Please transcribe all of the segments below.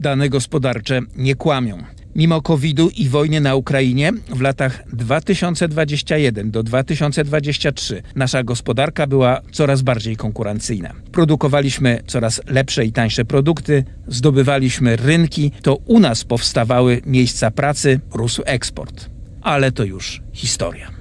Dane gospodarcze nie kłamią. Mimo COVID-u i wojny na Ukrainie w latach 2021 do 2023 nasza gospodarka była coraz bardziej konkurencyjna. Produkowaliśmy coraz lepsze i tańsze produkty, zdobywaliśmy rynki, to u nas powstawały miejsca pracy, rósł eksport. Ale to już historia.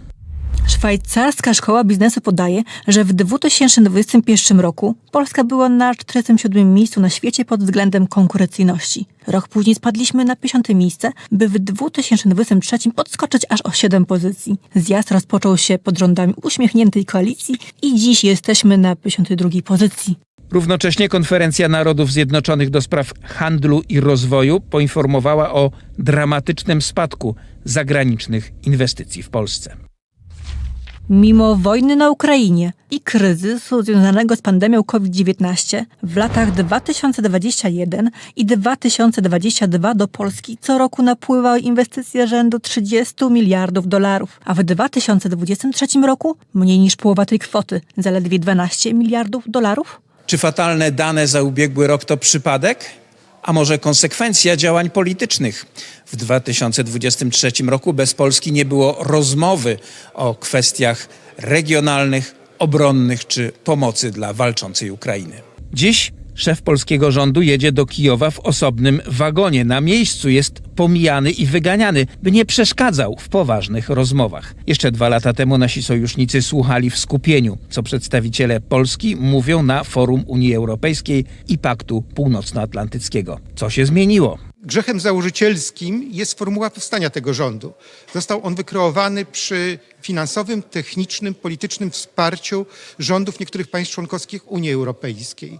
Szwajcarska Szkoła Biznesu podaje, że w 2021 roku Polska była na 47 miejscu na świecie pod względem konkurencyjności. Rok później spadliśmy na 50 miejsce, by w 2023 podskoczyć aż o 7 pozycji. Zjazd rozpoczął się pod rządami uśmiechniętej koalicji i dziś jesteśmy na 52 pozycji. Równocześnie Konferencja Narodów Zjednoczonych do spraw handlu i rozwoju poinformowała o dramatycznym spadku zagranicznych inwestycji w Polsce. Mimo wojny na Ukrainie i kryzysu związanego z pandemią COVID-19 w latach 2021 i 2022 do Polski co roku napływały inwestycje rzędu 30 miliardów dolarów, a w 2023 roku mniej niż połowa tej kwoty, zaledwie 12 miliardów dolarów? Czy fatalne dane za ubiegły rok to przypadek? A może konsekwencja działań politycznych? W 2023 roku bez Polski nie było rozmowy o kwestiach regionalnych, obronnych czy pomocy dla walczącej Ukrainy. Dziś szef polskiego rządu jedzie do Kijowa w osobnym wagonie. Na miejscu jest pomijany i wyganiany, by nie przeszkadzał w poważnych rozmowach. Jeszcze dwa lata temu nasi sojusznicy słuchali w skupieniu, co przedstawiciele Polski mówią na forum Unii Europejskiej i Paktu Północnoatlantyckiego. Co się zmieniło? Grzechem założycielskim jest formuła powstania tego rządu. Został on wykreowany przy finansowym, technicznym, politycznym wsparciu rządów niektórych państw członkowskich Unii Europejskiej.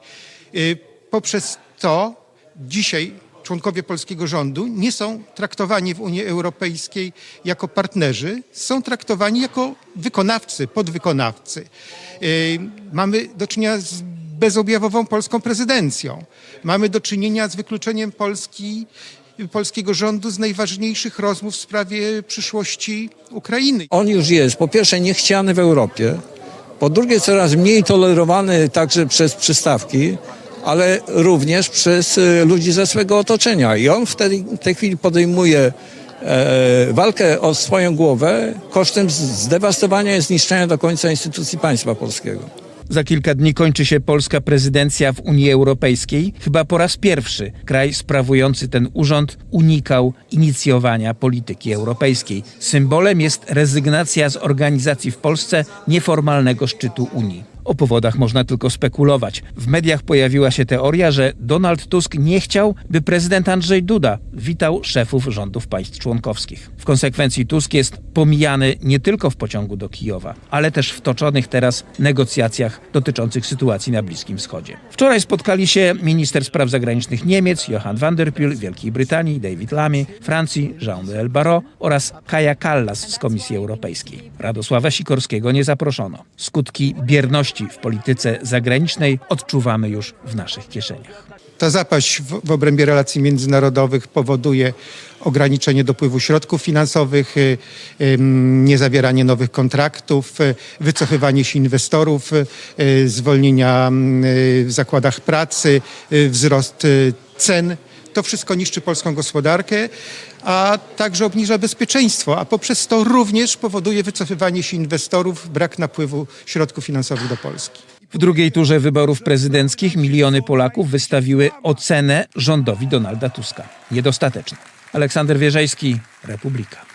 Y, Poprzez to dzisiaj członkowie polskiego rządu nie są traktowani w Unii Europejskiej jako partnerzy, są traktowani jako wykonawcy, podwykonawcy. Y, Mamy do czynienia z bezobjawową polską prezydencją. Mamy do czynienia z wykluczeniem Polski, polskiego rządu z najważniejszych rozmów w sprawie przyszłości Ukrainy. On już jest po pierwsze niechciany w Europie, po drugie coraz mniej tolerowany także przez przystawki, ale również przez e, ludzi ze swego otoczenia. I on w tej chwili podejmuje e, walkę o swoją głowę kosztem zdewastowania i zniszczenia do końca instytucji państwa polskiego. Za kilka dni kończy się polska prezydencja w Unii Europejskiej. Chyba po raz pierwszy kraj sprawujący ten urząd unikał inicjowania polityki europejskiej. Symbolem jest rezygnacja z organizacji w Polsce nieformalnego szczytu Unii. O powodach można tylko spekulować. W mediach pojawiła się teoria, że Donald Tusk nie chciał, by prezydent Andrzej Duda witał szefów rządów państw członkowskich. W konsekwencji Tusk jest pomijany nie tylko w pociągu do Kijowa, ale też w toczonych teraz negocjacjach dotyczących sytuacji na Bliskim Wschodzie. Wczoraj spotkali się minister spraw zagranicznych Niemiec Johann van der Pühl, Wielkiej Brytanii David Lamy, Francji Jean-Noël Barrot oraz Kaja Kallas z Komisji Europejskiej. Radosława Sikorskiego nie zaproszono. Skutki bierności w polityce zagranicznej odczuwamy już w naszych kieszeniach. Ta zapaść w, w obrębie relacji międzynarodowych powoduje ograniczenie dopływu środków finansowych, y, niezawieranie nowych kontraktów, y, wycofywanie się inwestorów, y, zwolnienia mm, w zakładach pracy, wzrost cen. To wszystko niszczy polską gospodarkę, a także obniża bezpieczeństwo, a poprzez to również powoduje wycofywanie się inwestorów, brak napływu środków finansowych do Polski. W drugiej turze wyborów prezydenckich miliony Polaków wystawiły ocenę rządowi Donalda Tuska. Niedostateczna. Aleksander Wierzejski, Republika.